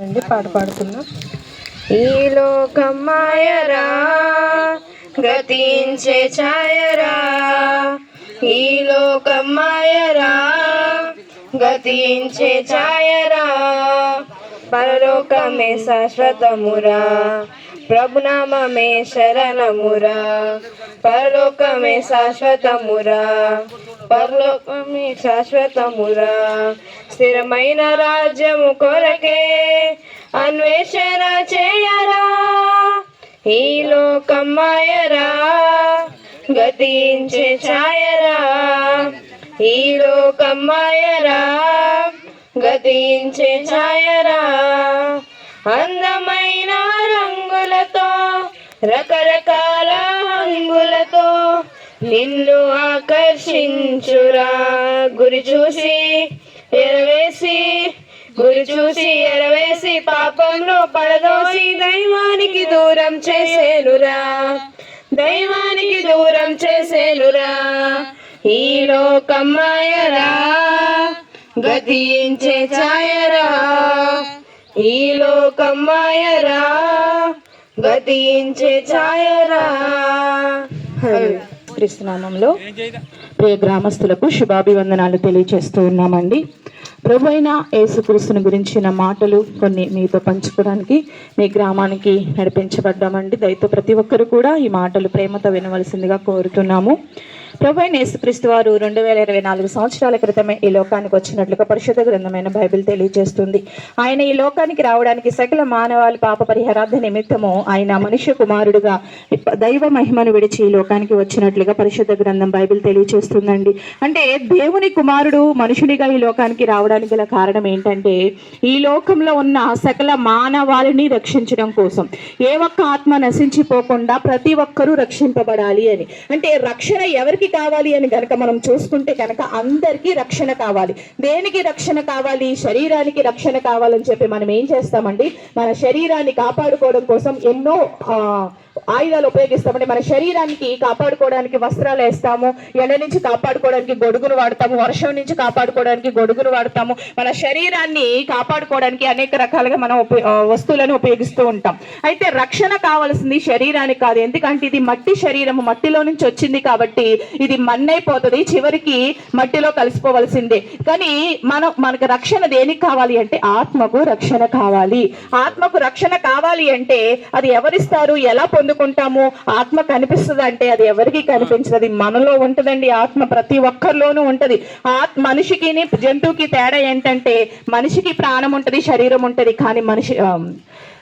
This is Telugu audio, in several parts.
అండి పాట పాడుతున్నా ఈ లోకం మాయరా గతించే ఛాయరా. ఈ లోకం మాయరా గతించే ఛాయరా. పరలోకమే శాశ్వతమురా ప్రభునామమే శరణమురా. పరలోకమే శాశ్వతమురా. పరలోకమే శాశ్వతమురా స్థిరమైన రాజ్యము కొరకే అన్వేషణ చేయరా. ఈ లోకం మాయరా గతించే ఛాయరా. ఈ లోకం మాయరా గతించే ఛాయరా. అందమైన రంగులతో రకరకాల నిన్ను ఆకర్షించురా. గురి చూసి ఎరవేసి గురి చూసి ఎరవేసి పాపంలో పడదోసి దైవానికి దూరం చేసేనురా. దైవానికి దూరం చేసేనురా. ఈ లోకం మాయరా. గతించే ఛాయరా. ఈ లోకం మాయరా. గతించే ఛాయరా. క్రీస్తునామంలో ప్రియ గ్రామస్తులకు శుభాభివందనాలు తెలియజేస్తూ ఉన్నామండి. ప్రభు అయిన యేసుక్రీస్తుని గురించిన మాటలు కొన్ని మీతో పంచుకోవడానికి మీ గ్రామానికి నడిపించబడ్డామండి. దయతో ప్రతి ఒక్కరు కూడా ఈ మాటలు ప్రేమతో వినవలసిందిగా కోరుతున్నాము. ప్రభుత్వ యేసుక్రీస్తు వారు రెండు వేల ఇరవై నాలుగు సంవత్సరాల క్రితమే ఈ లోకానికి వచ్చినట్లుగా పరిశుద్ధ గ్రంథమైన బైబిల్ తెలియజేస్తుంది. ఆయన ఈ లోకానికి రావడానికి సకల మానవాళి పాప పరిహారార్థ నిమిత్తము ఆయన మనుష్య కుమారుడుగా దైవ మహిమను విడిచి ఈ లోకానికి వచ్చినట్లుగా పరిశుద్ధ గ్రంథం బైబిల్ తెలియజేస్తుందండి. అంటే దేవుని కుమారుడు మనుషునిగా ఈ లోకానికి రావడానికి గల కారణం ఏంటంటే ఈ లోకంలో ఉన్న సకల మానవాళిని రక్షించడం కోసం. ఏ ఒక్క ఆత్మ నశించిపోకుండా ప్రతి ఒక్కరూ రక్షింపబడాలి అని. అంటే రక్షణ ఎవరికి కావాలి అని గనక మనం చూసుకుంటే కనుక అందరికీ రక్షణ కావాలి. దేనికి రక్షణ కావాలి? శరీరానికి రక్షణ కావాలని చెప్పి మనం ఏం చేస్తామండి? మన శరీరాన్ని కాపాడుకోవడం కోసం ఎన్నో ఆయుధాలు ఉపయోగిస్తామండి. మన శరీరానికి కాపాడుకోవడానికి వస్త్రాలు వేస్తాము. ఎండ నుంచి కాపాడుకోవడానికి గొడుగును వాడతాము. వర్షం నుంచి కాపాడుకోవడానికి గొడుగును వాడతాము. మన శరీరాన్ని కాపాడుకోవడానికి అనేక రకాలుగా మనం వస్తువులను ఉపయోగిస్తూ ఉంటాం. అయితే రక్షణ కావాల్సింది శరీరానికి కాదు. ఎందుకంటే ఇది మట్టి శరీరము. మట్టిలో నుంచి వచ్చింది కాబట్టి ఇది మన్నైపోతుంది. చివరికి మట్టిలో కలిసిపోవలసిందే. కానీ మనం మనకు రక్షణ దేనికి కావాలి అంటే ఆత్మకు రక్షణ కావాలి. ఆత్మకు రక్షణ కావాలి అంటే అది ఎవరిస్తారు? ఎలా పొందుకుంటాము. ఆత్మ కనిపిస్తుంది అంటే అది ఎవరికి కనిపించదు. అది మనలో ఉంటుందండి. ఆత్మ ప్రతి ఒక్కరిలోనూ ఉంటది. ఆత్మ మనిషికి జంతువుకి తేడా ఏంటంటే మనిషికి ప్రాణం ఉంటది శరీరం ఉంటది కానీ మనిషి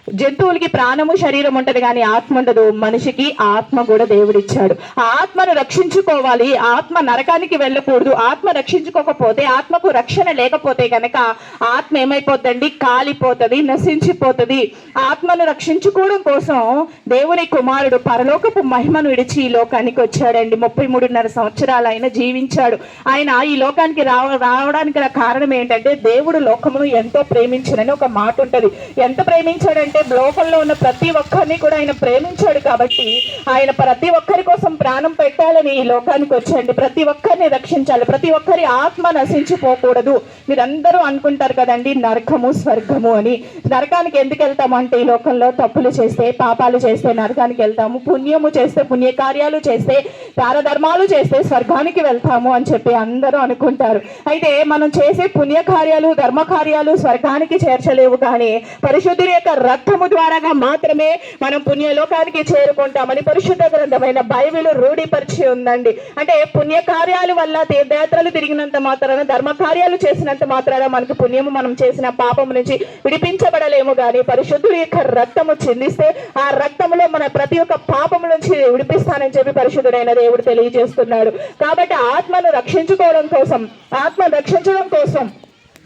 జంతువులకి ప్రాణము శరీరం ఉంటది కానీ ఆత్మ ఉండదు. మనిషికి ఆత్మ కూడా దేవుడిచ్చాడు. ఆ ఆత్మను రక్షించుకోవాలి. ఆత్మ నరకానికి వెళ్ళకూడదు. ఆత్మ రక్షించుకోకపోతే ఆత్మకు రక్షణ లేకపోతే కనుక ఆత్మ ఏమైపోద్దండి? కాలిపోతుంది నశించిపోతుంది. ఆత్మను రక్షించుకోవడం కోసం దేవుని కుమారుడు పరలోకపు మహిమను విడిచి ఈ లోకానికి వచ్చాడండి. ముప్పై మూడున్నర సంవత్సరాలు ఆయన జీవించాడు. ఆయన ఈ లోకానికి రావ రావడానికి గల కారణం ఏంటంటే దేవుడు లోకమును ఎంతో ప్రేమించడని ఒక మాట ఉంటుంది. ఎంత ప్రేమించాడంటే లోకంలో ఉన్న ప్రతి ఒక్కరిని కూడా ఆయన ప్రేమించాడు కాబట్టి ఆయన ప్రతి ఒక్కరి కోసం ప్రాణం పెట్టాలని ఈ లోకానికి వచ్చండి ప్రతి ఒక్కరిని రక్షించాలి. ప్రతి ఒక్కరి ఆత్మ నశించిపోకూడదు. మీరందరూ అనుకుంటారు కదండి నరకము స్వర్గము అని. నరకానికి ఎందుకు వెళ్తాము అంటే ఈ లోకంలో తప్పులు చేస్తే పాపాలు చేస్తే నరకానికి వెళ్తాము. పుణ్యము చేస్తే పుణ్యకార్యాలు చేస్తే దారధర్మాలు చేస్తే స్వర్గానికి వెళ్తాము అని చెప్పి అందరూ అనుకుంటారు. అయితే మనం చేసే పుణ్యకార్యాలు ధర్మకార్యాలు స్వర్గానికి చేర్చలేవు కానీ పరిశుద్ధుని యొక్క రక్త రక్తము ద్వారాగా మాత్రమే మనం పుణ్యలోకానికి చేరుకుంటామని పరిశుద్ధ గ్రంథమైన బైబిల్ రూఢిపరిచి ఉందండి. అంటే పుణ్యకార్యాలు వల్ల తీర్థయాత్రలు తిరిగినంత మాత్రాన ధర్మ కార్యాలు చేసినంత మాత్రాన మనకు పుణ్యము మనం చేసిన పాపం నుంచి విడిపించబడలేము కానీ పరిశుద్ధుడి యొక్క రక్తము చిందిస్తే ఆ రక్తములో మన ప్రతి ఒక్క పాపం నుంచి విడిపిస్తానని చెప్పి పరిశుద్ధుడైన దేవుడు తెలియజేస్తున్నాడు. కాబట్టి ఆత్మను రక్షించుకోవడం కోసం ఆత్మ రక్షించడం కోసం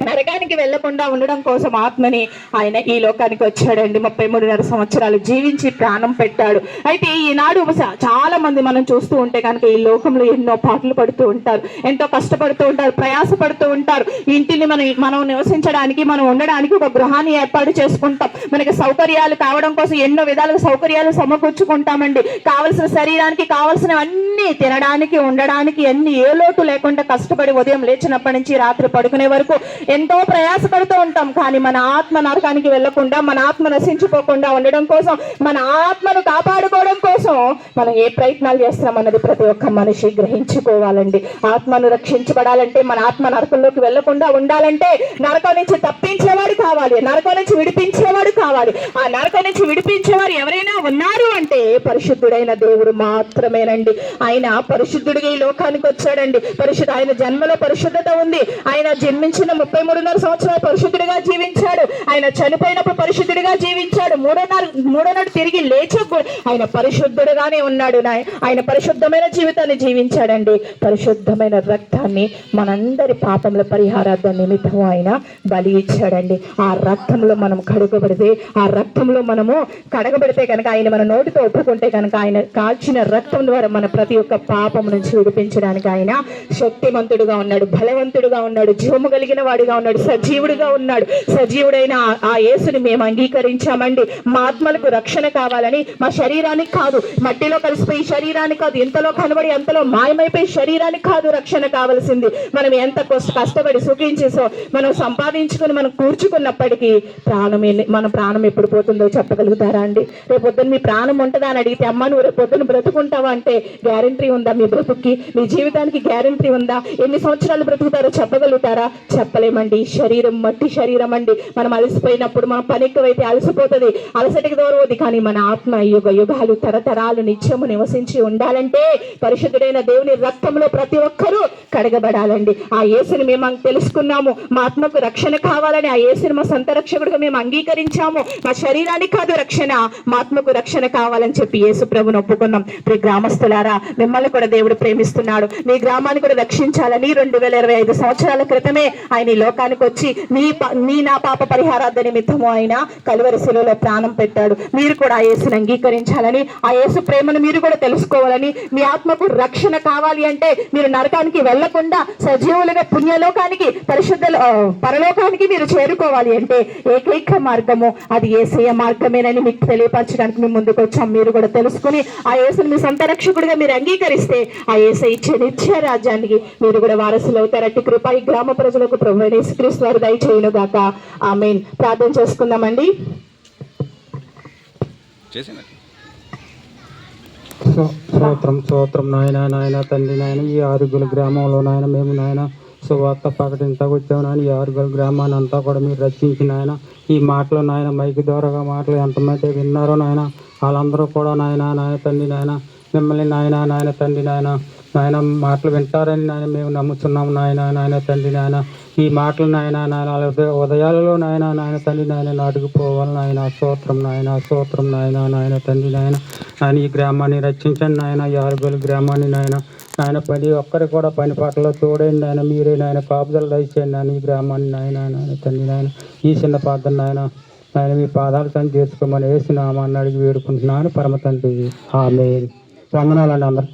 నరకానికి వెళ్ళకుండా ఉండడం కోసం ఆత్మని ఆయన ఈ లోకానికి వచ్చాడండి. ముప్పై మూడున్నర సంవత్సరాలు జీవించి ప్రాణం పెట్టాడు. అయితే ఈనాడు చాలా మంది మనం చూస్తూ ఉంటే కనుక ఈ లోకంలో ఎన్నో పాటలు పడుతూ ఉంటారు. ఎంతో కష్టపడుతూ ఉంటారు ప్రయాసపడుతూ ఉంటారు. ఇంటిని మనం మనం నివసించడానికి మనం ఉండడానికి ఒక గృహాన్ని ఏర్పాటు చేసుకుంటాం. మనకి సౌకర్యాలు కావడం కోసం ఎన్నో విధాలుగా సౌకర్యాలు సమకూర్చుకుంటామండి. కావలసిన శరీరానికి కావలసినవన్నీ తినడానికి ఉండడానికి అన్ని ఏ లోటు లేకుండా కష్టపడి ఉదయం లేచినప్పటి నుంచి రాత్రి పడుకునే వరకు ఎంతో ప్రయాసపడుతూ ఉంటాం. కానీ మన ఆత్మ నరకానికి వెళ్ళకుండా మన ఆత్మ నశించుకోకుండా ఉండడం కోసం మన ఆత్మను కాపాడుకోవడం కోసం మనం ఏ ప్రయత్నాలు చేస్తున్నాం అన్నది ప్రతి ఒక్క మనిషి గ్రహించుకోవాలండి. ఆత్మను రక్షించబడాలంటే మన ఆత్మ నరకంలోకి వెళ్ళకుండా ఉండాలంటే నరకం నుంచి తప్పించేవాడు కావాలి. నరకం నుంచి విడిపించేవాడు కావాలి. ఆ నరకం నుంచి విడిపించేవారు ఎవరైనా ఉన్నారు అంటే పరిశుద్ధుడైన దేవుడు మాత్రమేనండి. ఆయన పరిశుద్ధుడిగా ఈ లోకానికి వచ్చాడండి. పరిశుద్ధ ఆయన జన్మలో పరిశుద్ధత ఉంది. ఆయన జన్మించిన ముప్పై మూడున్నర సంవత్సరాలు పరిశుద్ధుడిగా జీవించాడు. ఆయన చనిపోయినప్పుడు పరిశుద్ధుడిగా జీవించాడు. మూడోన్నర మూడోనాడు తిరిగి లేచి ఆయన పరిశుద్ధుడుగానే ఉన్నాడు. ఆయన పరిశుద్ధమైన జీవితాన్ని జీవించాడండి. పరిశుద్ధమైన రక్తాన్ని మనందరి పాపముల పరిహారార్థ నిమిత్తం ఆయన బలి ఇచ్చాడండి. ఆ రక్తంలో మనం కడుగబడితే ఆ రక్తంలో మనము కడగబడితే కనుక ఆయన మన నోటితో ఒప్పుకుంటే కనుక ఆయన కాల్చిన రక్తం ద్వారా మన ప్రతి ఒక్క పాపం నుంచి విడిపించడానికి ఆయన శక్తిమంతుడుగా ఉన్నాడు బలవంతుడుగా ఉన్నాడు జీవము కలిగిన వాడిగా ఉన్నాడు సజీవుడిగా ఉన్నాడు. సజీవుడైన ఆ- యేసుని మేము అంగీకరించామండి. మా ఆత్మలకు రక్షణ కావాలని మా శరీరానికి కాదు మట్టిలో కలిసిపోయి శరీరానికి కాదు ఎంతలో కనబడి ఎంతలో మాయమైపోయి శరీరానికి కాదు రక్షణ కావాల్సింది. మనం ఎంత కష్టపడి సుఖించేసో మనం సంపాదించుకొని మనం కూర్చుకున్నప్పటికీ ప్రాణం మన ప్రాణం ఎప్పుడు పోతుందో చెప్పగలుగుతారా అండి? రేపు పొద్దున్న మీ ప్రాణం ఉంటే ఉంటుందా అని అడిగితే అమ్మ నువ్వు రేపు పొద్దున బ్రతుకుంటావా? అంటే గ్యారంటీ ఉందా మీ బ్రతుక్కి? మీ జీవితానికి గ్యారంటీ ఉందా? ఎన్ని సంవత్సరాలు బ్రతుకుతారో చెప్పగలుగుతారా? చెప్పలేమండి. శరీరం మట్టి శరీరం అండి. మనం అలసిపోయినప్పుడు మనం పని ఎక్కువైతే అలసిపోతుంది. అలసటికి దూరవుద్ది కానీ మన ఆత్మ యుగ యుగాలు తరతరాలు నిత్యము నివసించి ఉండాలంటే పరిశుద్ధుడైన దేవుని రక్తంలో ప్రతి ఒక్కరూ కడగబడాలండి. ఆ యేసుని మేము తెలుసుకున్నాము. మా ఆత్మకు రక్షణ కావాలని ఆ యేసుని మా సంత రక్షకుడుగా మేము అంగీకరించాము. మా శరీరానికి కాదు రక్షణ. మా ఆత్మకు రక్షణ కావాలని చెప్పి యేసు ప్రభుని ఒప్పుకున్నాం. ప్రియ గ్రామస్తులారా మిమ్మల్ని కూడా దేవుడు ప్రేమిస్తున్నాడు. మీ గ్రామాన్ని కూడా రక్షించాలని రెండు వేల ఇరవై ఐదు సంవత్సరాల క్రితమే ఆయన ఈ లోకానికి వచ్చి నీ నీ నా పాప పరిహారార్థ నిమిత్తము ఆయన కలువరి శిలువలో ప్రాణం పెట్టాడు. మీరు కూడా ఆ యేసుని అంగీకరించాలని ఆ యేసు ప్రేమను మీరు కూడా తెలుసుకోవాలని మీ ఆత్మకు రక్షణ కావాలి అంటే మీరు నరకానికి వెళ్ళకుండా సజీవులుగా పుణ్యలోకానికి పరిశుద్ధ పరలోకానికి మీరు చేరుకోవాలి అంటే ఏకైక మార్గము అది ఏసయ మార్గమేనని మీకు తెలియపరచడానికి మేము ముందుకు వచ్చాం మీరు కూడా తెలుసుకుని ఆ యేసుని మీ సొంత రక్షకుడిగా మీరు అంగీకరిస్తే ఆ యేస ఇచ్చే నిత్య రాజ్యానికి. మీరు కూడా వారసులు అవుతారట్టి కృప ఈ గ్రామ ప్రజలకు ప్రభు యేసుక్రీస్తు వారు దయచేయును గాక. ఆమె ప్రార్థన చేసుకుందామండి. స్తోత్రం స్తోత్రం నాయన నాయన తండ్రి నాయన ఈ ఆరుగుల గ్రామంలో నాయన మేము నాయన సువార్త ప్రకటించకు వచ్చాము నాయన ఈ ఆరుగుల గ్రామాన్ని అంతా కూడా మీరు రక్షించి నాయన ఈ మాటలు నాయన మైక్ ద్వారాగా మాటలు ఎంతమంది విన్నారో నాయన వాళ్ళందరూ కూడా నాయన నాయన తండ్రి నాయన మిమ్మల్ని నాయన నాయన తండ్రి నాయన నాయన మాటలు వింటారని నాయన మేము నమ్ముతున్నాము నాయన నాయన తండ్రి నాయన. ఈ మాటలు నాయన నాయన ఉదయాలలో నాయన నాయన తండ్రి నాయన నాటుకుపోవాలి నాయన సూత్రం నాయన సూత్రం నాయన నాయన తండ్రి నాయన. నాయన ఈ గ్రామాన్ని రక్షించండి నాయన ఈ ఆరుగుల గ్రామాన్ని నాయన. నాయన ప్రతి ఒక్కరి కూడా పని పాటలో చూడండి నాయన మీరే నాయన కాపుదలు దయచేయండి నాయన ఈ గ్రామాన్ని నాయన నాయన తండ్రి నాయన. ఈ చిన్న పాత్ర నాయన. ఆయన మీ పాదాలు తను చేసుకోమని వేసి నామాన్ని అడిగి వేడుకుంటున్నాను పరమ తండ్రి. ఆమె వందనాలండి అందరు.